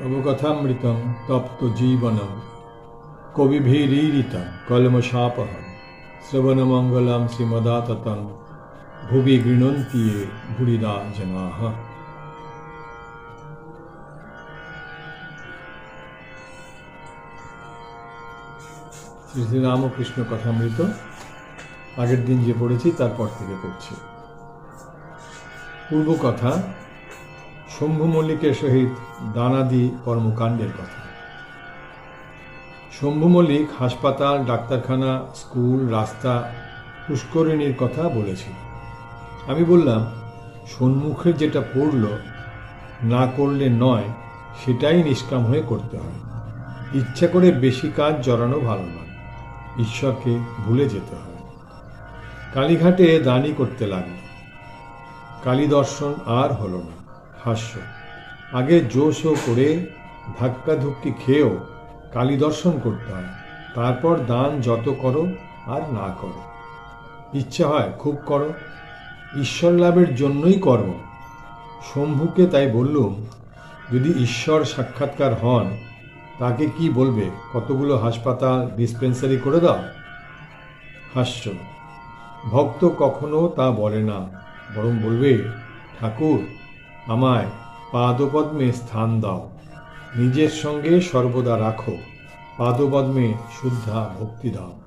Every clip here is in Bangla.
তব কথামৃতং তপ্ত জীবনম কবিভিরীরিতম কলমশাপহ শ্রবণমঙ্গলম শ্রীমদাততং ভুবি গৃণন্তি ভুরিদা জনাহ। শ্রী শ্রী রামকৃষ্ণ কথামৃত। আগের দিন যে পড়েছি, তারপর থেকে পড়ছি। পূর্ব কথা শম্ভু মল্লিকের সহিত দানাদি কর্মকাণ্ডের কথা। শম্ভু মল্লিক হাসপাতাল, ডাক্তারখানা, স্কুল, রাস্তা, পুষ্করিণীর কথা বলেছিল। আমি বললাম, সন্মুখে যেটা পড়ল, না করলে নয়, সেটাই নিষ্কাম হয়ে করতে হয় ইচ্ছা করে বেশি কাজ জড়ানো ভালো নয় ঈশ্বরকে ভুলে যেতে হয় কালীঘাটে দানি করতে লাগল। কালী দর্শন আর হলো না। হাস্য। আগে জোশও করে ধাক্কাধুক্কি খেয়েও কালী দর্শন করতে হয়। তারপর দান যত করো আর না করো। ইচ্ছা হয় খুব করো। ঈশ্বর লাভের জন্যই কর্ম। শম্ভুকে তাই বললুম, যদি ঈশ্বর সাক্ষাৎকার হন, তাকে কি বলবে? কতগুলো হাসপাতাল ডিসপেন্সারি করে দাও? হাস্য। ভক্ত কখনো তা বলে না, বরং বলবে, ঠাকুর আমায় পাদপদ্মে স্থান দাও। নিজের সঙ্গে সর্বদা রাখো। পাদপদ্মে শুদ্ধা ভক্তি দাও।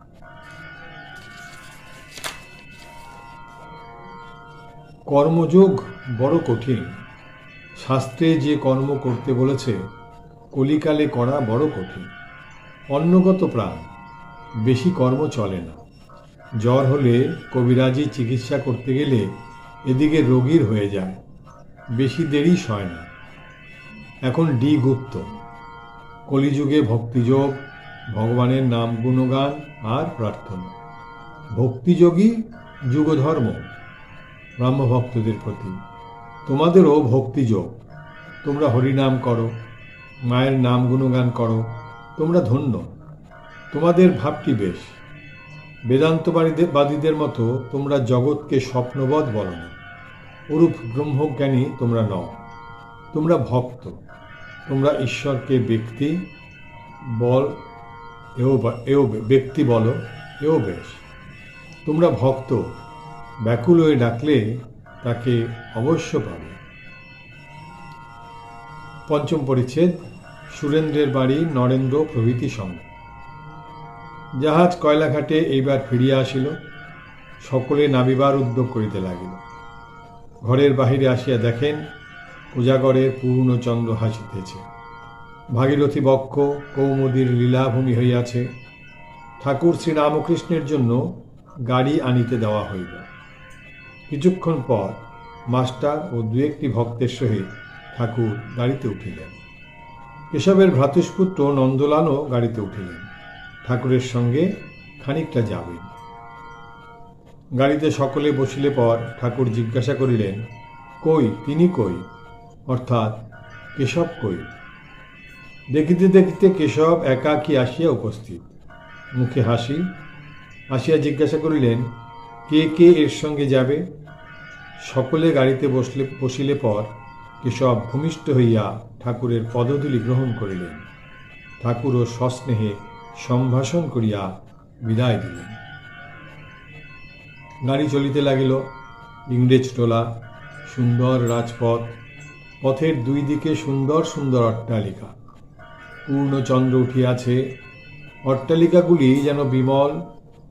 কর্মযোগ বড় কঠিন। শাস্ত্রে যে কর্ম করতে বলেছে, কলিকালে করা বড় কঠিন। অন্নগত প্রাণ, বেশি কর্ম চলে না। জ্বর হলে কবিরাজি চিকিৎসা করতে গেলে এদিকে রোগীর হয়ে যায়। বেশি দেরি সয় না। এখন ডি গুপ্ত। কলিযুগে ভক্তিযোগ, ভগবানের নাম গুণগান আর প্রার্থনা। ভক্তিযোগী যুগধর্ম, ব্রাহ্মভক্তদের প্রতি। তোমাদেরও ভক্তিযোগ। তোমরা হরিনাম করো, মায়ের নাম গুণগান করো, তোমরা ধন্য। তোমাদের ভাবটি বেশ। বেদান্তবাদীদের বাদীদের মতো তোমরা জগৎকে স্বপ্নবৎ বলো না। ওরূপ ব্রহ্মজ্ঞানী তোমরা নও। তোমরা ভক্ত। তোমরা ঈশ্বরকে ব্যক্তি বল, এও এও ব্যক্তি বলো, এও বেশ। তোমরা ভক্ত, ব্যাকুল হয়ে ডাকলে তাকে অবশ্য পাবে। পঞ্চম পরিচ্ছেদ, সুরেন্দ্রের বাড়ি নরেন্দ্র প্রভৃতি সঙ্গে। জাহাজ কয়লাঘাটে এইবার ফিরিয়া আসিল, সকলে নাবিবার উদ্যোগ করিতে লাগিল। ঘরের বাহিরে আসিয়া দেখেন উজাগরের পূর্ণচন্দ্র হাসিতেছে ভাগীরথী বক্ষ, কৌমুদীর লীলাভূমি হইয়াছে। ঠাকুর শ্রীরামকৃষ্ণের জন্য গাড়ি আনিতে দেওয়া হইল। কিছুক্ষণ পর মাস্টার ও দু একটি ভক্তের সহিত ঠাকুর গাড়িতে উঠিলেন। এসবের ভ্রাতুষ্পুত্র নন্দলালও গাড়িতে উঠিলেন। ঠাকুরের সঙ্গে খানিকটা যাবেন। গাড়িতে সকলে বসিলে পর ঠাকুর জিজ্ঞাসা করিলেন, কই, তিনি কই? অর্থাৎ কেশব কই? দেখিতে দেখিতে কেশব একাকী আসিয়া উপস্থিত? মুখে হাসি? আসিয়া জিজ্ঞাসা করিলেন, কে কে এর সঙ্গে যাবে? সকলে গাড়িতে বসলে, বসিলে পর কেশব ভূমিষ্ঠ হইয়া ঠাকুরের পদধূলি গ্রহণ করিলেন। ঠাকুরও সস্নেহে সম্ভাষণ করিয়া বিদায় দিলেন। গাড়ি চলিতে লাগিল। ইংরেজ টোলা, সুন্দর রাজপথ, পথের দুই দিকে সুন্দর সুন্দর অট্টালিকা। পূর্ণচন্দ্র উঠিয়াছে। অট্টালিকাগুলি যেন বিমল,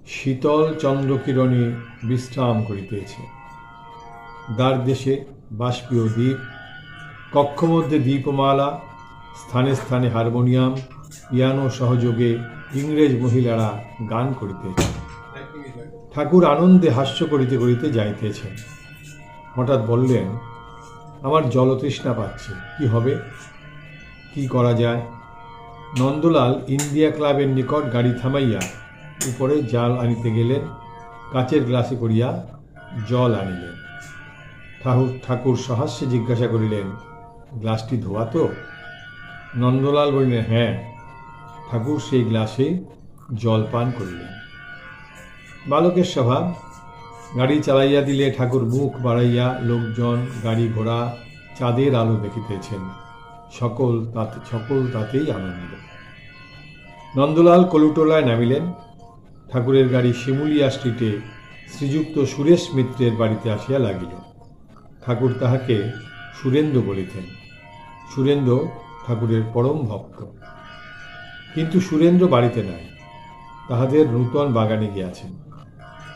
শীতল চন্দ্রকিরণে বিশ্রাম করিতেছে। দ্বার দেশে বাষ্পীয় দ্বীপ কক্ষমধ্যে দ্বীপমালা স্থানে স্থানে হারমোনিয়াম, পিয়ানো সহযোগে ইংরেজ মহিলারা গান করিতেছে। ঠাকুর আনন্দে হাস্য করিতে করিতে যাইতেছেন। হঠাৎ বললেন, আমার জলতৃষ্ণা পাচ্ছে, কি হবে? কি করা যায়? নন্দলাল ইন্ডিয়া ক্লাবের নিকট গাড়ি থামাইয়া উপরে জাল আনিতে গেলেন, কাচের গ্লাসে করিয়া জল আনিলেন। ঠাকুর ঠাকুর সহাস্যে জিজ্ঞাসা করিলেন, গ্লাসটি ধোয়া তো? নন্দলাল বলিলেন হ্যাঁ। ঠাকুর সেই গ্লাসে জল পান করিলেন। বালকের স্বভাব, গাড়ি চালাইয়া দিলে ঠাকুর মুখ বাড়াইয়া লোকজন গাড়ি ঘোড়া চাঁদের আলো দেখিতেছেন। সকল তাতে, সকল তাতেই আনন্দ নন্দলাল কলুটোলায় নামিলেন। ঠাকুরের গাড়ি শিমুলিয়া স্ট্রিটে শ্রীযুক্ত সুরেশ মিত্রের বাড়িতে আসিয়া লাগিল। ঠাকুর তাহাকে সুরেন্দ্র বলিতেন। সুরেন্দ্র ঠাকুরের পরম ভক্ত। কিন্তু সুরেন্দ্র বাড়িতে নাই। তাহাদের নূতন বাগানে গিয়াছেন।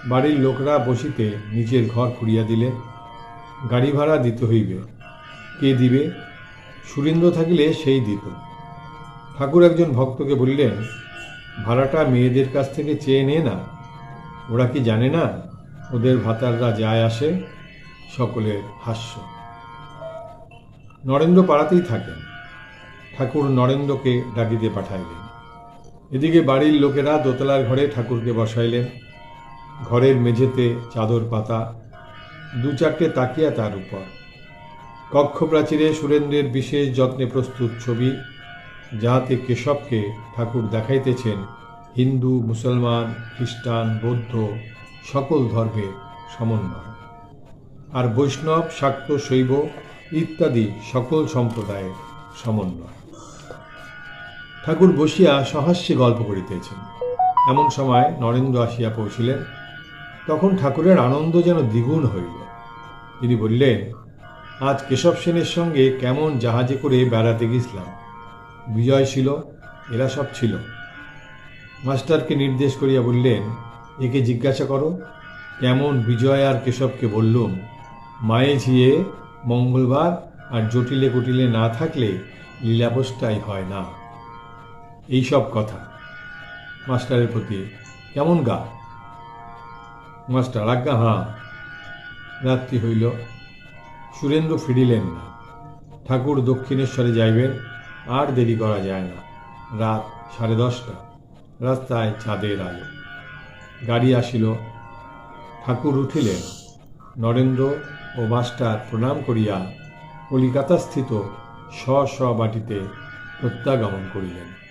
বাড়ির লোকরা বসিতে নিজের ঘর খুঁড়িয়া দিলেন গাড়ি ভাড়া দিতে হইবে। কে দিবে? সুরেন্দ্র থাকিলে সেই দিত। ঠাকুর একজন ভক্তকে বললেন, ভাড়াটা মেয়েদের কাছ থেকে চেয়ে নে না। ওরা কি জানে না? ওদের ভাতাররা যায় আসে সকলের হাস্য। নরেন্দ্র পাড়াতেই থাকেন। ঠাকুর নরেন্দ্রকে ডাকিতে পাঠাইলেন। এদিকে বাড়ির লোকেরা দোতলার ঘরে ঠাকুরকে বসাইলেন। ঘরের মেঝেতে চাদর পাতা, দু চারটে তাকিয়া তার উপর। কক্ষ প্রাচীরে সুরেন্দ্রের বিশেষ যত্নে প্রস্তুত ছবি, যাহাতে কেশবকে ঠাকুর দেখাইতেছেন হিন্দু, মুসলমান, খ্রিস্টান, বৌদ্ধ, সকল ধর্মের সমন্বয়। আর বৈষ্ণব, শাক্ত, শৈব ইত্যাদি সকল সম্প্রদায়ের সমন্বয়। ঠাকুর বসিয়া সহাস্যে গল্প করিতেছেন। এমন সময় নরেন্দ্র আসিয়া পৌঁছিলেন। তখন ঠাকুরের আনন্দ যেন দ্বিগুণ হইল। তিনি বললেন, আজ কেশব সেনের সঙ্গে কেমন জাহাজে করে বেড়াতে গেছিলাম। বিজয় ছিল, এরা সব ছিল। মাস্টারকে নির্দেশ করিয়া বললেন, একে জিজ্ঞাসা করো, কেমন বিজয় আর কেশবকে বললুম? মায়ে ঝিয়ে মঙ্গলবার আর জটিলে কুটিলে না থাকলে লীলাপোষটাই হয় না। এই সব কথা। মাস্টারের প্রতি কেমন গা? মাস্টার, আজ্ঞা হাঁ রাত্রি হইল। সুরেন্দ্র ফিরিলেন না। ঠাকুর দক্ষিণেশ্বরে যাইবেন, আর দেরি করা যায় না। রাত সাড়ে দশটা। রাস্তায় চাঁদের আলো। গাড়ি আসিল। ঠাকুর উঠিলেন। নরেন্দ্র ও মাস্টার প্রণাম করিয়া কলিকাতাস্থিত স্ব স্ব বাটিতে প্রত্যাগমন করিলেন।